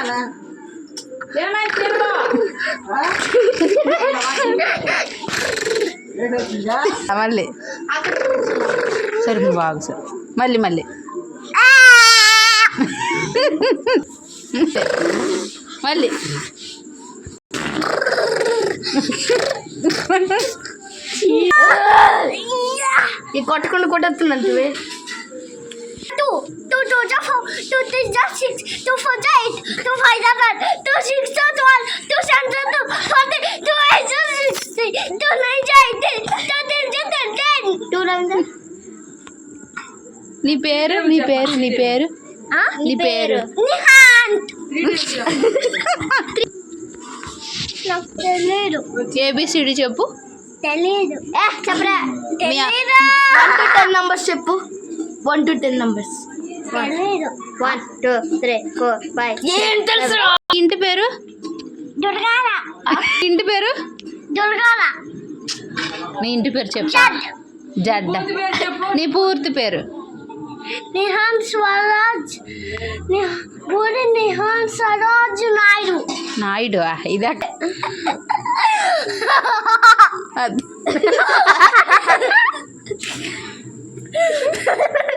తిన్నానా మళ్ళీ? సరే నువ్వు బాగు సార్. మళ్ళీ మళ్ళీ. మళ్ళీ. ఈ కొట్టకుండా కొట్టేస్తున్నాను Two, two, two, two, four, two, three, just six, two, seven, two, two, forty, two, eight, two, sixty, two, nine, eighteen, two, ten, nine, ten. నీ పేరు నీ పేరు నీ పేరు? నీ పేరు నిహాంత్ నాకు తెలియదు ఏబిసిడి చెప్పు తెలియదు చెప్పరా నంబర్స్ చెప్పు one to ten numbers one two three four five ఇంటి పేరు? దుర్గాల. ఇంటి పేరు? దుర్గాల. నీ ఇంటి పేరు చెప్పు. జడ్. జడ్డ నీ పూర్తి పేరు? నిహాన్ స్వరాజ్. పూరి నిహాన్ స్వరాజ్ నాయుడు. నాయుడు ఆ, ఇదా అది.